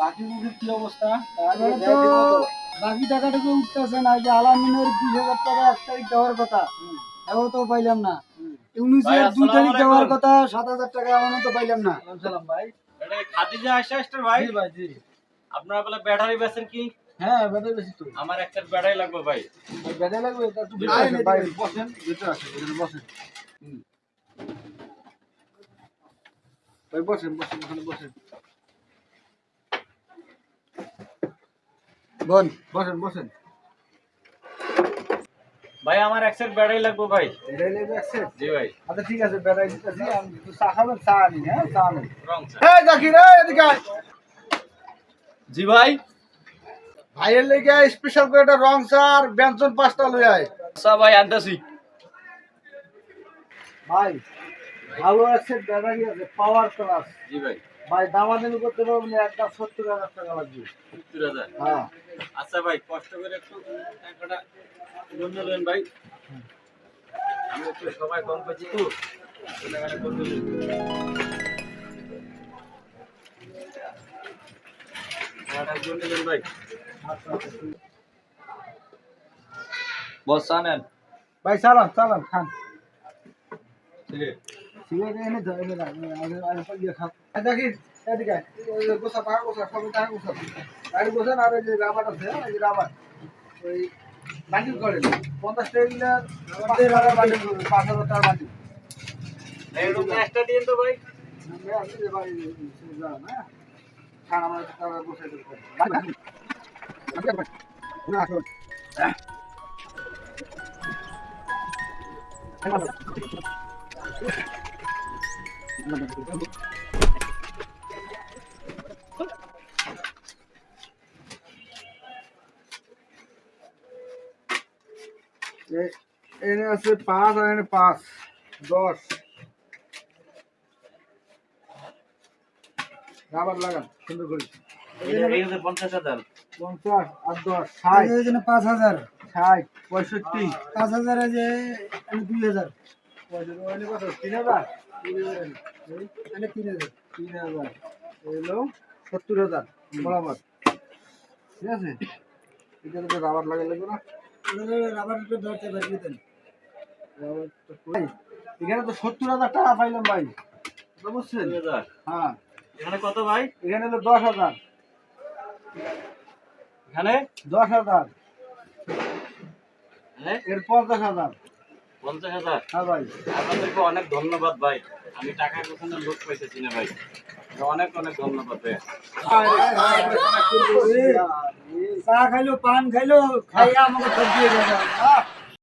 বাকি বুকির কি অবস্থা? বাকি টাকাটুকু উঠতেছে না যে আলামিনের বিশ হাজার টাকা এক তারিখ দেওয়ার কথা। এও তো পাইলাম না। ইউনিসেফ দুই তারিখ দেওয়ার কথা সাত হাজার টাকা এমনও তো পাইলাম না। সালাম ভাই। খাদিজা আয়সা ভাই? ভাই জি। আপনারা বলে ব্যাটারি বেচেন কি? হ্যাঁ বেড়ে বেশি তো। আমার একটা ব্যাটারি লাগবে ভাই। বেড়ে লাগবে এটা একটু ভাই। বসেন ভিতরে আসেন এখানে বসেন। ভাই বসেন বসেন ওখানে বসেন। বল। বসেন বসেন। ভাই আমার এক সেট ব্যাটারি লাগবে ভাই। এটাই লেগে আছে জি ভাই। আচ্ছা ঠিক আছে বেড়াই দিতেছি আমি একটু চা খাবেন চা আনি হ্যাঁ? চা আনি। রং এই জাকির এই এদিকে আয়। জি ভাই। ভাইয়ের লেগে স্পেশাল করে একটা রং চা আর ব্যঞ্জন পাঁচটা লই আয়। আচ্ছা ভাই আনতেছি। ভাই ভালো আছে ব্যাটারি আছে পাওয়ার প্লাস জি ভাই। ভাই দামাদামি করতে পারবেন একটা সত্তর হাজার টাকা লাগবে। সত্তর হাজার? হ্যাঁ। আচ্ছা ভাই কষ্ট করে একটু টাকাটা বন্ধ নেন ভাই। আমি একটু সময় কম পাচ্ছি তো ভাই। বস ভাই চালান চালান খান। ঠিক আছে হ্যাঁ, বান্ডিল করেন পঞ্চাশ টাকা বান্ডিল পাঁচ হাজার টাকা বান্ডিল দিন তো ভাই। আমি আসি এনে আছে পাঁচ আর এনে পাঁচ। দশ। রাবার লাগান সুন্দর করে। পঞ্চাশ হাজার। পঞ্চাশ আর দশ ষাট। পাঁচ হাজার। ষাট পঁয়ষট্টি। পাঁচ হাজার যে দুই হাজার। পঁয়ষট্টি তিন হাজার। তিন হাজার। তিন হাজার। তিন হাজার। এলো সত্তর হাজার। বরাবর। ঠিক আছে? এটা তো রাবার লাগাই লাগবে না। রাবার একটু ধরতে পারবি তো রাবার এখানে তো সত্তর হাজার টাকা পাইলাম ভাই। বুঝছেন? হ্যাঁ। এখানে কত ভাই? এখানে তো দশ হাজার। এখানে? দশ হাজার। হ্যাঁ এর পঞ্চাশ হাজার। পঞ্চাশ হাজার হ্যাঁ ভাই আপনাদেরকে অনেক ধন্যবাদ ভাই আমি টাকা কোথাও লোক পাইতেছি না ভাই অনেক অনেক ধন্যবাদ ভাই চা খাইলো পান খাইলো খাইয়া আমাকে সব দিয়ে